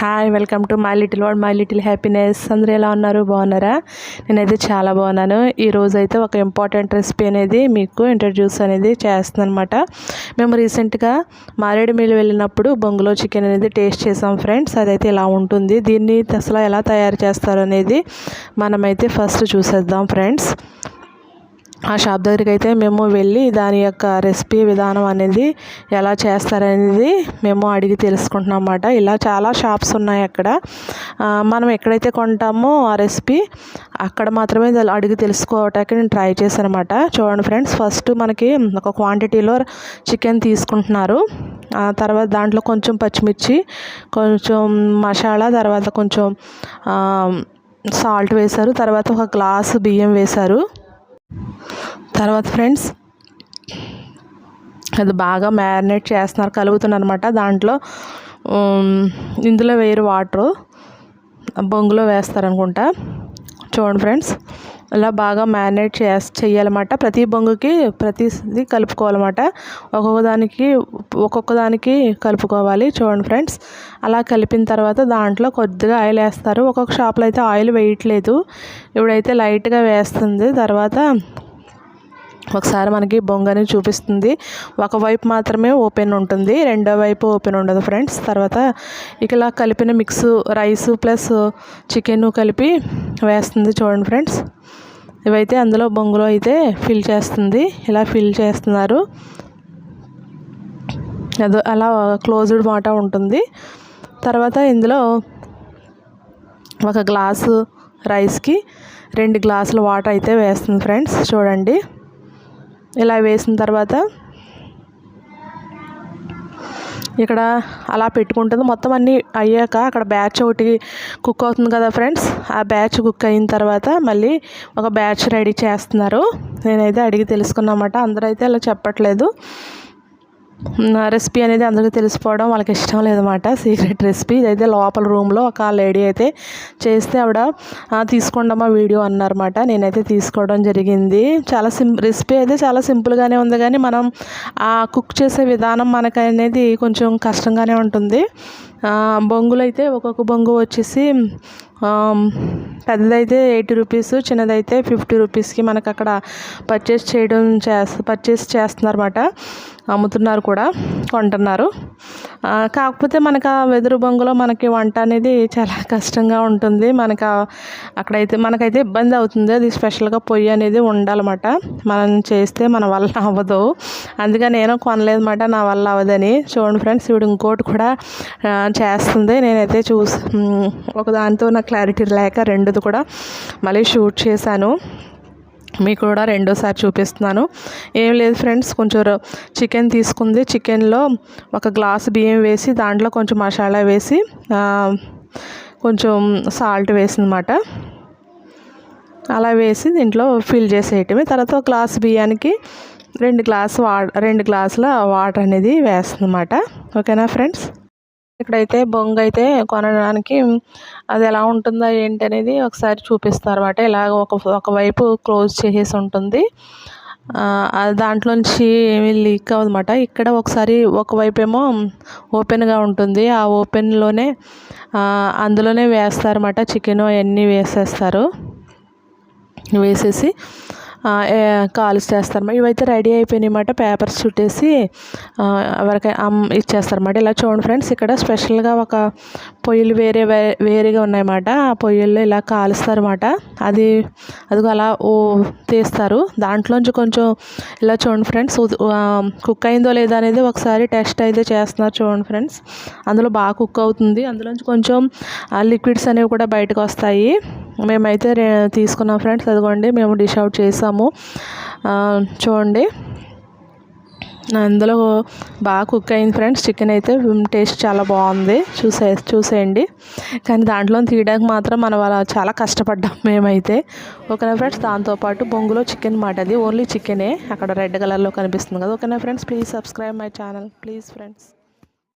Hi welcome to my little world my little happiness అందరూ ఎలా ఉన్నారు? బాగున్నారా? నేనైతే చాలా బాగున్నాను. ఈరోజు అయితే ఒక ఇంపార్టెంట్ రెసిపీ అనేది మీకు ఇంట్రడ్యూస్ అనేది చేస్తున్నాను అనమాట మేము రీసెంట్గా మారేడుమిల్లి వెళ్ళినప్పుడు బొంగులో చికెన్ అనేది టేస్ట్ చేసాం ఫ్రెండ్స్ అదైతే ఇలా ఉంటుంది? దీన్ని అసలు ఎలా తయారు చేస్తారు అనేది మనమైతే ఫస్ట్ చూసేద్దాం ఫ్రెండ్స్ ఆ షాప్ దగ్గరికి అయితే మేము వెళ్ళి దాని యొక్క రెసిపీ విధానం అనేది ఎలా చేస్తారనేది మేము అడిగి తెలుసుకుంటున్నాం అన్నమాట. ఇలా చాలా షాప్స్ ఉన్నాయి అక్కడ. మనం ఎక్కడైతే కొంటామో ఆ రెసిపీ అక్కడ మాత్రమే అడిగి తెలుసుకోవటానికి నేను ట్రై చేశాను అనమాట చూడండి ఫ్రెండ్స్ ఫస్ట్ మనకి ఒక క్వాంటిటీలో చికెన్ తీసుకుంటున్నారు. తర్వాత దాంట్లో కొంచెం పచ్చిమిర్చి కొంచెం మసాలా తర్వాత కొంచెం సాల్ట్ వేశారు. తర్వాత ఒక గ్లాస్ బియ్యం వేశారు. తర్వాత ఫ్రెండ్స్ అది బాగా మ్యారినేట్ చేస్తున్నారు కలుగుతున్నారు అనమాట దాంట్లో ఇందులో వేరు వాటరు బొంగులో వేస్తారనుకుంటా. చూడండి ఫ్రెండ్స్. అలా బాగా మ్యారినేట్ చే చేయాలన్నమాట ప్రతి బొంగుకి ప్రతిది కలుపుకోవాలన్నమాట. ఒక్కొక్క దానికి ఒక్కొక్క దానికి కలుపుకోవాలి. చూడండి ఫ్రెండ్స్. అలా కలిపిన తర్వాత దాంట్లో కొద్దిగా ఆయిల్ వేస్తారు. ఒక్కొక్క షాప్లో అయితే ఆయిల్ వేయట్లేదు. ఇప్పుడైతే లైట్గా వేస్తుంది. తర్వాత ఒకసారి మనకి బొంగని చూపిస్తుంది. ఒకవైపు మాత్రమే ఓపెన్ ఉంటుంది. రెండో వైపు ఓపెన్ ఉండదు ఫ్రెండ్స్. తర్వాత ఇలా కలిపిన మిక్స్ రైస్ ప్లస్ చికెన్ కలిపి వేస్తుంది చూడండి ఫ్రెండ్స్. ఇవైతే అందులో బొంగులో అయితే ఫిల్ చేస్తుంది. ఇలా ఫిల్ చేస్తున్నారు. అదో అలా క్లోజ్డ్ మాట ఉంటుంది. తర్వాత ఇందులో ఒక గ్లాసు రైస్కి రెండు గ్లాసులు వాటర్ అయితే వేస్తుంది ఫ్రెండ్స్. చూడండి. ఇలా వేసిన తర్వాత ఇక్కడ అలా పెట్టుకుంటుంది. మొత్తం అన్నీ అయ్యాక అక్కడ బ్యాచ్ ఒకటి కుక్ అవుతుంది కదా ఫ్రెండ్స్. ఆ బ్యాచ్ కుక్ అయిన తర్వాత మళ్ళీ ఒక బ్యాచ్ రెడీ చేస్తున్నారు. నేనైతే అడిగి తెలుసుకున్నమాట అందరూ అయితే అలా చెప్పట్లేదు. రెసిపీ అనేది అందరికీ తెలిసిపోవడం వాళ్ళకి ఇష్టం లేదన్నమాట. సీక్రెట్ రెసిపీ ఇదైతే లోపల రూమ్లో ఒక లేడీ అయితే చేస్తే ఆవిడ తీసుకోండమ్మా వీడియో అన్నారన్నమాట. నేనైతే తీసుకోవడం జరిగింది. చాలా సిం రెసిపీ అయితే చాలా సింపుల్గానే ఉంది కానీ మనం ఆ కుక్ చేసే విధానం మనకనేది కొంచెం కష్టంగానే ఉంటుంది. బొంగులు అయితే ఒక్కొక్క బొంగు వచ్చేసి పెద్దదైతే ఎయిటీ రూపీస్ చిన్నదైతే ఫిఫ్టీ రూపీస్కి మనకు అక్కడ పర్చేస్ చేయడం చేస్త పర్చేస్ చేస్తున్నారన్నమాట. అమ్ముతున్నారు కూడా కొంటున్నారు. కాకపోతే మనకు ఆ వెదురు బొంగులో మనకి వంట అనేది చాలా కష్టంగా ఉంటుంది. మనకు అక్కడైతే మనకైతే ఇబ్బంది అవుతుంది. అది స్పెషల్గా పొయ్యి అనేది ఉండాలన్నమాట. మనం చేస్తే మన వల్ల అవ్వదు. అందుకని నేను కొనలేదన్నమాట నా వల్ల అవ్వదని. చూడండి ఫ్రెండ్స్ ఇప్పుడు ఇంకోటి కూడా చేస్తుంది. నేనైతే చూసి ఒక నా క్లారిటీ లేక రెండుది కూడా మళ్ళీ షూట్ చేశాను. మీకు కూడా రెండోసారి చూపిస్తున్నాను. ఏం లేదు ఫ్రెండ్స్ కొంచెం చికెన్ తీసుకుంది. చికెన్లో ఒక గ్లాస్ బియ్యం వేసి దాంట్లో కొంచెం మసాలా వేసి కొంచెం సాల్ట్ వేసిందన్నమాట. అలా వేసి దీంట్లో ఫిల్ చేసేయటమే. తర్వాత ఒక గ్లాస్ బియ్యానికి రెండు గ్లాస్ వా రెండు గ్లాసుల వాటర్ అనేది వేస్తుందన్నమాట. ఓకేనా ఫ్రెండ్స్? ఇక్కడైతే బొంగ అయితే కొనడానికి అది ఎలా ఉంటుందో ఏంటి అనేది ఒకసారి చూపిస్తారు అనమాట ఇలాగ ఒక ఒకవైపు క్లోజ్ చేసేసి ఉంటుంది. దాంట్లోంచి ఏమీ లీక్ అవ్వదన్నమాట. ఇక్కడ ఒకసారి ఒకవైపు ఏమో ఓపెన్గా ఉంటుంది. ఆ ఓపెన్లోనే అందులోనే వేస్తారన్నమాట. చికెన్ అవన్నీ వేసేస్తారు. వేసేసి కాల్స్ చేస్తారు ఇవైతే రెడీ అయిపోయినాయన్నమాట. పేపర్స్ చుట్టేసి ఎవరికి ఇచ్చేస్తారన్నమాట. ఇలా చూడండి ఫ్రెండ్స్ ఇక్కడ స్పెషల్గా ఒక పొయ్యిలు వేరే వేరేగా ఉన్నాయన్నమాట. ఆ పొయ్యిల్లో ఇలా కాలుస్తారన్నమాట. అది అది అలా ఓ తీస్తారు. దాంట్లోంచి కొంచెం ఇలా చూడండి ఫ్రెండ్స్ కుక్ అయిందో లేదా అనేది ఒకసారి టెస్ట్ అయితే చేస్తున్నారు చూడండి ఫ్రెండ్స్. అందులో బాగా కుక్ అవుతుంది. అందులోంచి కొంచెం లిక్విడ్స్ అనేవి కూడా బయటకు వస్తాయి. మేమైతే తీసుకున్నాం ఫ్రెండ్స్ అదిగోండి మేము డిష్ అవుట్ చేసాము. చూడండి. అందులో బాగా కుక్ అయింది ఫ్రెండ్స్. చికెన్ అయితే టేస్ట్ చాలా బాగుంది. చూసే చూసేయండి. కానీ దాంట్లో తీయడానికి మాత్రం మనం అలా చాలా కష్టపడ్డాం మేమైతే. ఓకేనా ఫ్రెండ్స్? దాంతోపాటు బొంగులో చికెన్ మాట అది. ఓన్లీ చికెనే. అక్కడ రెడ్ కలర్లో కనిపిస్తుంది కదా. ఓకేనా friends? Please subscribe my channel. Please friends.